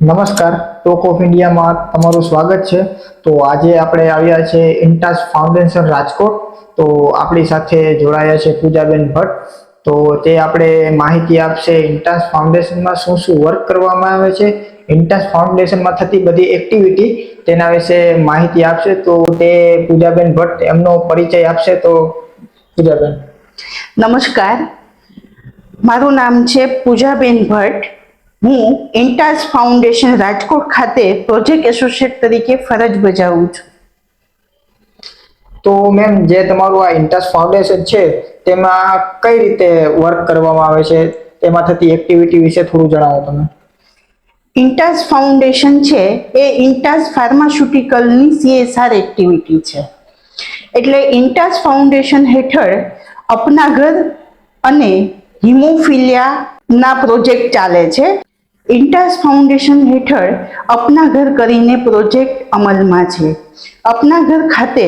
નમસ્કાર talk of ઇન્ડિયામાં તમારું સ્વાગત છે. તો આજે આપણે આવ્યા છે ઇન્ટાસ ફાઉન્ડેશન રાજકોટ. તો આપણી સાથે જોડાયા છે પૂજાબેન ભટ્ટ. તો તે આપણે માહિતી આપશે ઇન્ટાસ ફાઉન્ડેશનમાં શું શું વર્ક કરવામાં આવે છે. ઇન્ટાસ ફાઉન્ડેશનમાં થતી બધી એક્ટિવિટી તેના વિશે માહિતી આપશે. તો તે પૂજાબેન ભટ્ટ એમનો પરિચય આપશે. તો પૂજાબેન. નમસ્કાર. મારું નામ છે પૂજાબેન ભટ્ટ. હું ઇન્ટાસ ફાઉન્ડેશન રાજકોટ ખાતે પ્રોજેક્ટ એસોસિએટ તરીકે ફરજ બજાવું છું. તો મેમ જે તમારું આ ઇન્ટાસ ફાઉન્ડેશન છે તેમાં કઈ રીતે વર્ક કરવામાં આવે છે? તેમાં થતી એક્ટિવિટી વિશે થોડું જણાવો તમે. ઇન્ટાસ ફાઉન્ડેશન છે એ ઇન્ટાસ ફાર્માસ્યુટિકલની સીએસઆર એક્ટિવિટી છે. એટલે ઇન્ટાસ ફાઉન્ડેશન હેઠળ અપના ઘર અને હિમોફિલિયાના પ્રોજેક્ટ ચાલે છે. ઇન્ટાસ ફાઉન્ડેશન હેઠળ અપના ઘર કરીને પ્રોજેક્ટ અમલમાં છે. અપના ઘર ખાતે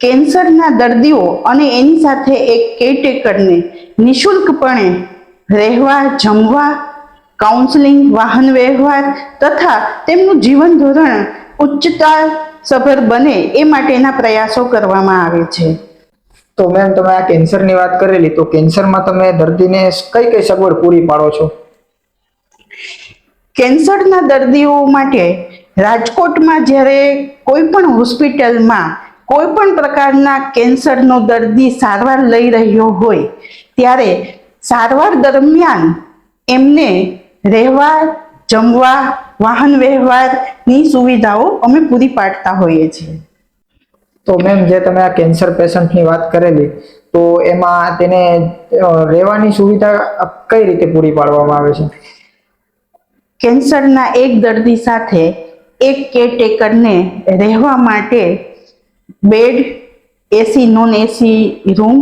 કેન્સરના દર્દીઓ અને એની સાથે એક કેરટેકરને નિઃશુલ્કપણે રહેવા, જમવા, કાઉન્સેલિંગ, વાહન વ્યવહાર તથા તેમનું જીવન ધોરણ ઉચ્ચતા સભર બને એ માટેના પ્રયાસો કરવામાં આવે છે. તો મેમ તમે આ કેન્સરની વાત કરેલી, તો કેન્સરમાં તમે દર્દીને કઈ કઈ સગવડ પૂરી પાડો છો? કેન્સરના દર્દીઓ માટે રાજકોટમાં જ્યારે કોઈ પણ હોસ્પિટલમાં કોઈ પણ પ્રકારના કેન્સરનો દર્દી સારવાર લઈ રહ્યો હોય, ત્યારે સારવાર દરમિયાન એમને રહેવા, જમવા, વાહન વ્યવહારની સુવિધાઓ અમે પૂરી પાડતા હોઈએ છીએ. તો મેમ, જે તમે આ કેન્સર પેશન્ટની વાત કરેલી, તો એમાં તેને રહેવાની સુવિધા કઈ રીતે પૂરી પાડવામાં આવે છે? કેન્સરના એક દર્દી સાથે એક કેરટેકરને રહેવા માટે bed, AC, non AC room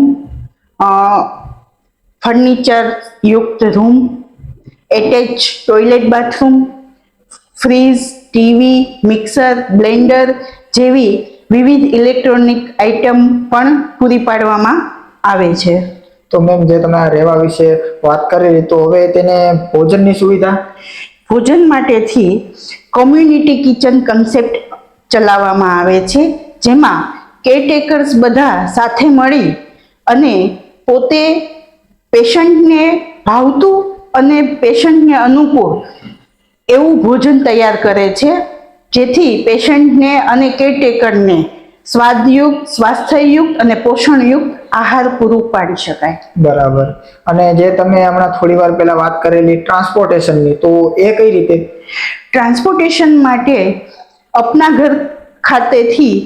furniture યુક્ત room, attach toilet bathroom, fridge, TV, mixer, blender જેવી વિવિધ ઇલેક્ટ્રોનિક આઇટમ પણ પૂરી પાડવામાં આવે છે. તો મેમ, જે તમે રહેવા વિશે વાત કરી, તો હવે તેને ભોજનની સુવિધા? ભોજન માટેથી કોમ્યુનિટી કિચન કન્સેપ્ટ ચલાવવામાં આવે છે, જેમાં કેરટેકર્સ બધા સાથે મળી અને પોતે પેશન્ટને ભાવતું અને પેશન્ટને અનુકૂળ એવું ભોજન તૈયાર કરે છે, જેથી પેશન્ટને અને કેરટેકરને સ્વાદયુક્ત સ્વાસ્થ્યયુક્ત અને પોષણયુક્ત આહાર પૂરું પાડી શકાય. બરાબર. અને જે તમે હમણાં થોડી વાર પહેલા વાત કરેલી ટ્રાન્સપોર્ટેશનની તો એ કઈ રીતે? ટ્રાન્સપોર્ટેશન માટે અપના ઘર ખાતેથી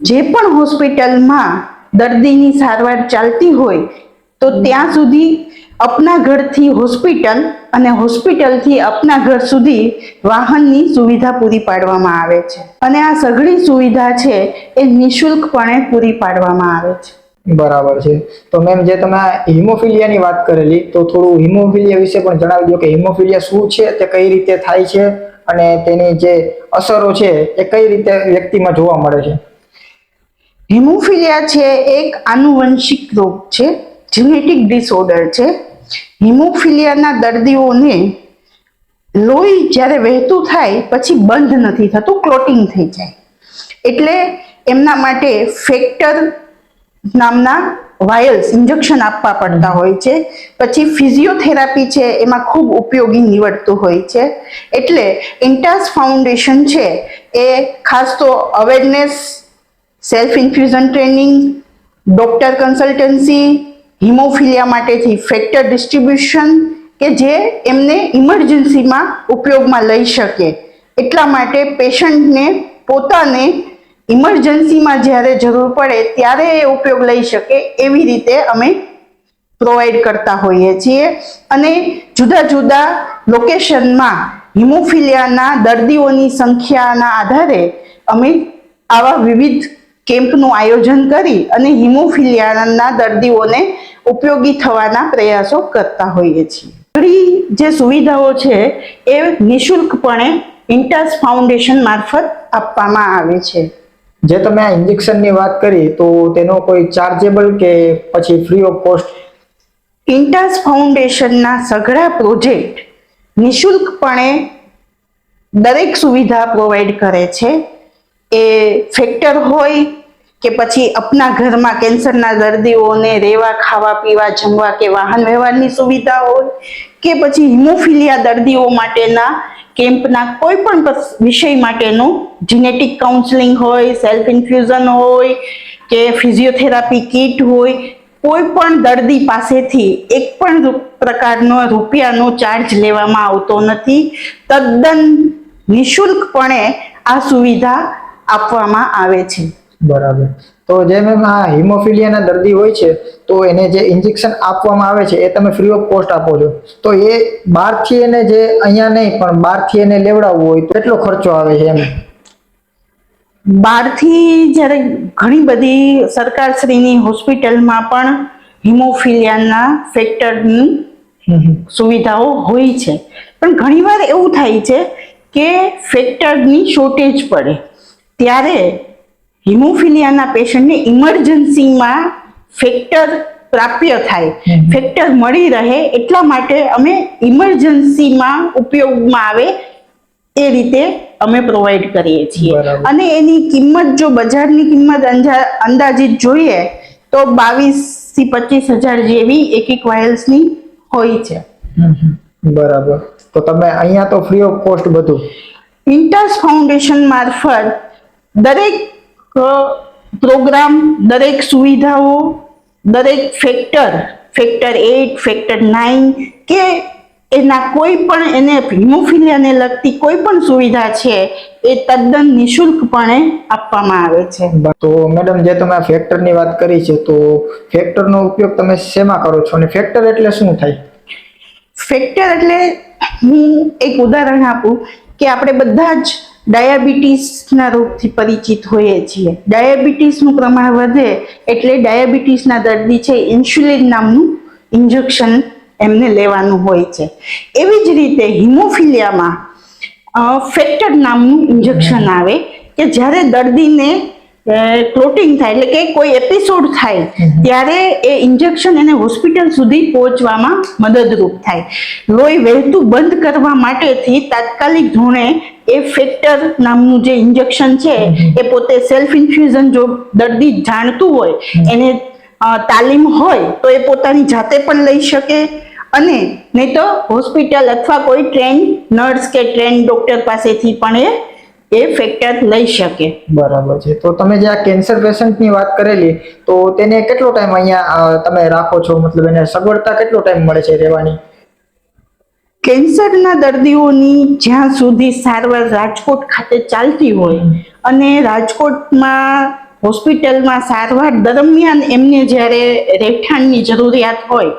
જે પણ હોસ્પિટલમાં દર્દીની સારવાર ચાલતી હોય તો ત્યાં સુધી અપના ઘરથી હોસ્પિટલ અને હોસ્પિટલથી અપના ઘર સુધી વાહનની સુવિધા પૂરી પાડવામાં આવે છે. અને આ સઘળી સુવિધા છે એ નિઃશુલ્કપણે પૂરી પાડવામાં આવે છે. બરાબર છે. તો મેમ જે તમે હિમોફિલિયાની વાત કરેલી તો થોડું હિમોફિલિયા વિશે પણ જણાવી દો કે હિમોફિલિયા શું છે તે કઈ રીતે થાય છે અને તેની જે અસરો છે એ કઈ રીતે વ્યક્તિમાં જોવા મળે છે? હિમોફિલિયા છે એક આનુવંશિક રોગ છે. જેનેટિક ડિસઓર્ડર છે. હિમોફિલિયાના દર્દીઓને લોહી જ્યારે વહેતું થાય પછી બંધ નથી થતું, ક્લોટિંગ થઈ જાય. એટલે એમના માટે ફેક્ટર નામના વાયલ્સ ઇન્જેક્શન આપવા પડતા હોય છે. પછી ફિઝિયોથેરાપી છે, એમાં ખૂબ ઉપયોગી નીવડતું હોય છે. એટલે ઇન્ટાસ ફાઉન્ડેશન છે, એ ખાસ તો awareness, self infusion training, doctor consultancy haemophilia માટેથી factor distribution કે જે એમને ઇમરજન્સીમાં ઉપયોગમાં લઈ શકે. એટલા માટે પેશન્ટને પોતાને ઇમરજન્સીમાં જ્યારે જરૂર પડે ત્યારે એ ઉપયોગ લઈ શકે એવી રીતે અમે પ્રોવાઈડ કરતા હોઈએ છીએ. અને જુદા જુદા લોકેશનમાં હિમોફિલિયાના દર્દીઓની સંખ્યાના આધારે અમે આવા વિવિધ કેમ્પનું આયોજન કરી અને હિમોફિલિયાના દર્દીઓને ઉપયોગી થવાના પ્રયાસો કરતા હોઈએ છીએ. ઘણી જે સુવિધાઓ છે એ નિઃશુલ્કપણે ઇન્ટાસ ફાઉન્ડેશન મારફત આપવામાં આવે છે. જે તમે આ ઇન્જેક્શનની વાત કરી તો તેનો કોઈ ચાર્જેબલ કે પછી ફ્રી ઓફ કોસ્ટ? ઇન્ટાસ ફાઉન્ડેશનના સઘળા પ્રોજેક્ટ નિઃશુલ્કપણે દરેક સુવિધા પ્રોવાઈડ કરે છે. એ ફેક્ટર હોય કે પછી અપના ઘરમાં કેન્સરના દર્દીઓને રહેવા, ખાવા, પીવા, જમવા કે વાહન વ્યવહારની સુવિધા હોય કે પછી હિમોફિલિયા દર્દીઓ માટેના કેમ્પના કોઈ પણ વિષય માટેનું જીનેટિક કાઉન્સેલિંગ હોય સેલ્ફ ઇન્ફ્યુઝન હોય કે ફિઝિયોથેરાપી કીટ હોય, કોઈ પણ દર્દી પાસેથી એક પણ પ્રકારનો રૂપિયાનો ચાર્જ લેવામાં આવતો નથી. તદ્દન નિઃશુલ્કપણે આ સુવિધા આપવામાં આવે છે. બરાબર. તો જે મેમ આ હિમોફિલિયાના દર્દી હોય છે તો એને જે ઇન્જેક્શન આપવામાં આવે છે એ તમે ફ્રી ઓફ કોસ્ટ આપો છો. તો એ બહારથી એને જે અહીંયા નહીં પણ બહારથી એને લેવડાવવું હોય તો કેટલો ખર્ચો આવે છે એમ? બહારથી જ્યારે ઘણી બધી સરકારશ્રીની હોસ્પિટલમાં પણ હિમોફિલિયાના ફેક્ટરની. સુવિધાઓ હોય છે. પણ ઘણીવાર એવું થાય છે કે ફેક્ટરની શોર્ટેજ પડે. ત્યારે હિમોફિલિયાના પેશન્ટને ઇમરજન્સીમાં ફેક્ટર પ્રાપ્ય થાય. ફેક્ટર મળી રહે એટલા માટે અમે ઇમરજન્સીમાં ઉપયોગમાં આવે એ રીતે અમે પ્રોવાઈડ કરીએ છીએ. અને એની કિંમત જો બજારની કિંમત અંદાજિત જોઈએ તો બાવીસથી પચીસ હજાર જેવી એક એક વાયલ્સની હોય છે. બરાબર. તો તમે અહીંયા તો ફ્રી ઓફ કોસ્ટ બધું. ઇન્ટર્સ ફાઉન્ડેશન મારફત દરેક પ્રોગ્રામ દરેક સુવિધાઓ દરેક factor factor eight factor nine કે એના કોઈ પણ એને હિમોફિલિયાને લગતી કોઈ પણ સુવિધા છે એ તદ્દન નિઃશુલ્કપણે આપવામાં આવે છે. તો મેડમ જે તમે ફેક્ટરની વાત કરી છે તો ફેક્ટરનો ઉપયોગ તમે શેમાં કરો છો અને ફેક્ટર એટલે શું થાય? ફેક્ટર એટલે હું એક ઉદાહરણ આપું કે આપણે બધા જ ડાયાબિટીસના રોગથી પરિચિત હોઈએ છીએ. ડાયાબિટીસનું પ્રમાણ વધે એટલે ડાયાબિટીસના દર્દી છે ઇન્સ્યુલિન નામનું ઇન્જેક્શન એમને લેવાનું હોય છે. એવી જ રીતે હિમોફિલિયામાં ફેક્ટર નામનું ઇન્જેક્શન આવે કે જ્યારે દર્દીને ક્લોટિંગ થાય એટલે કે કોઈ એપિસોડ થાય ત્યારે એ ઇન્જેક્શન એને હોસ્પિટલ સુધી પહોંચવામાં મદદરૂપ થાય. લોહી વહેતું બંધ કરવા માટેથી તાત્કાલિક ધોરણે એ ફેક્ટર નામનું જે ઇન્જેક્શન છે એ પોતે સેલ્ફ ઇન્ફ્યુઝન જો દર્દી જાણતું હોય એને તાલીમ હોય તો એ પોતાની જાતે પણ લઈ શકે. અને નહીં તો હોસ્પિટલ અથવા કોઈ ટ્રેન નર્સ કે ટ્રેન ડોક્ટર પાસેથી પણ એ એ ફેક્ટર લઈ શકે. બરાબર છે. તો તમે જે આ કેન્સર પેશન્ટની વાત કરેલી તો તેને કેટલો ટાઈમ અહીંયા તમે રાખો છો? મતલબ એને સગવડતા કેટલો ટાઈમ મળે છે રહેવાની? કેન્સરના દર્દીઓની જ્યાં સુધી સારવાર રાજકોટ ખાતે ચાલતી હોય અને રાજકોટમાં હોસ્પિટલમાં સારવાર દરમિયાન એમને જ્યારે રહેઠાણની જરૂરિયાત હોય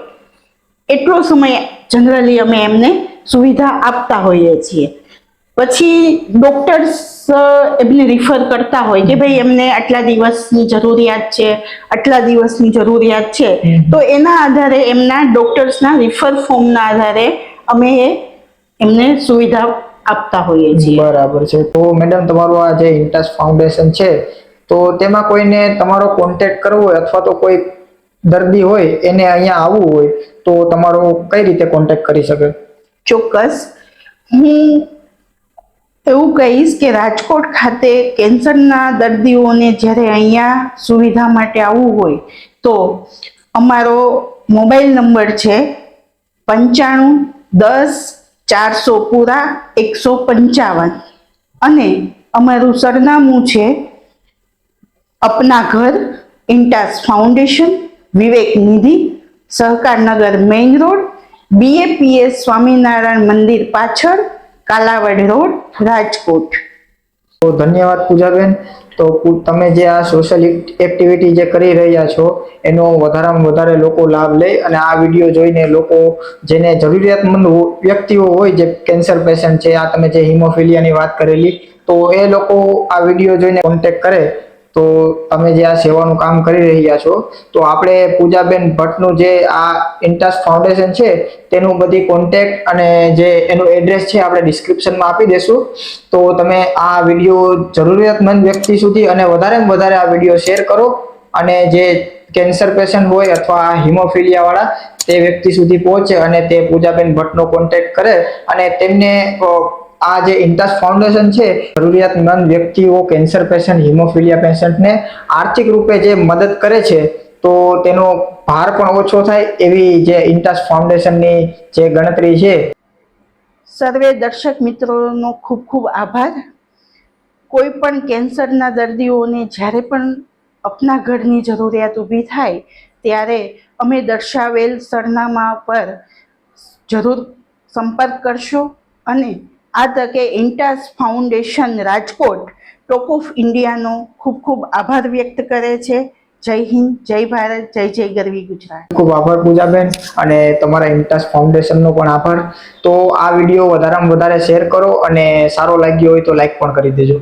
એટલો સમય જનરલી અમે એમને સુવિધા આપતા હોઈએ છીએ. પછી ડોક્ટર્સ એમને રિફર કરતા હોય કે ભાઈ એમને આટલા દિવસની જરૂરિયાત છે આટલા દિવસની જરૂરિયાત છે. તો એના આધારે એમના ડોક્ટર્સના રિફર ફોર્મના આધારે અમે એમને સુવિધા આપતા હોઈએ છીએ. બરાબર છે. તો મેડમ તમારું આ જે ઇન્ટસ ફાઉન્ડેશન છે તો તેમાં કોઈને તમારો કોન્ટેક્ટ કરવો હોય અથવા તો કોઈ દર્દી હોય એને અહીંયા આવવું હોય તો તમારો કઈ રીતે કોન્ટેક્ટ કરી શકે? ચોક્કસ. હું એવું કહીશ કે રાજકોટ ખાતે કેન્સરના દર્દીઓને જ્યારે અહીંયા સુવિધા માટે આવવું હોય, તો અમારો મોબાઈલ નંબર છે પંચાણું દસ ચારસો પૂરા એકસો પંચાવન. અને અમારું સરનામું છે Apna Ghar Intas foundation, Vivek Nidhi Sahakarnagar main road BAPS Swaminarayan Mandir પાછળ કાલાવડ રોડ, રાજકોટ. તો ધન્યવાદ પૂજાબેન. તો તમે જે આ સોશિયલ એક્ટિવિટી જે કરી રહ્યા છો, એનો વધારામાં વધારે લોકો લાભ લે અને આ વીડિયો જોઈને લોકો જેને જરૂરિયાતમંદ વ્યક્તિઓ હોય જે કેન્સર પેશન્ટ છે, આ તમે જે હિમોફિલિયાની વાત કરેલી, તો એ લોકો આ વીડિયો જોઈને કોન્ટેક્ટ કરે તો તમે જે આ સેવાનું કામ કરી રહ્યા છો, તો આપણે પૂજાબેન ભટ્ટનું જે આ ઇન્ટસ ફાઉન્ડેશન છે, તેનું બધી કોન્ટેક્ટ અને જે એનું એડ્રેસ છે આપણે ડિસ્ક્રિપ્શનમાં આપી દેશું. તો તમે આ વીડિયો જરૂરિયાતમંદ વ્યક્તિ સુધી અને વધારેમાં વધારે આ વીડિયો શેર કરો અને જે કેન્સર પેશન્ટ હોય અથવા હિમોફિલિયા વાળા, તે વ્યક્તિ સુધી પહોંચે અને તે પૂજાબેન ભટ્ટનો કોન્ટેક્ટ કરે અને તેમને આ જે ઇન્ટાસ ફાઉન્ડેશન છે, જરૂરિયાતમંદ વ્યક્તિઓ, કેન્સર પેશન્ટ, હિમોફિલિયા પેશન્ટને આર્થિક રૂપે જે મદદ કરે છે, તો તેનો ભાર પણ ઓછો થાય એવી જે ઇન્ટાસ ફાઉન્ડેશનની જે ગણતરી છે. સર્વે દર્શક મિત્રોનો ખૂબ ખૂબ આભાર. કોઈ પણ કેન્સરના દર્દીઓને જ્યારે પણ અપના ઘરની જરૂરિયાત ઊભી થાય, ત્યારે અમે દર્શાવેલ સરનામા પર જરૂર સંપર્ક કરશો અને આ તકે Intas foundation Rajkot talk of ઇન્ડિયાનો ખૂબ ખૂબ આભાર વ્યક્ત કરે છે. જય હિન્દ, જય ભારત, જય જય ગરવી ગુજરાત. ખૂબ આભાર પૂજાબેન અને તમારા ઇન્ટાસ ફાઉન્ડેશનનો પણ આભાર. તો આ વીડિયો વધારેમાં વધારે શેર કરો અને સારો લાગ્યો હોય તો લાઈક પણ કરી દેજો.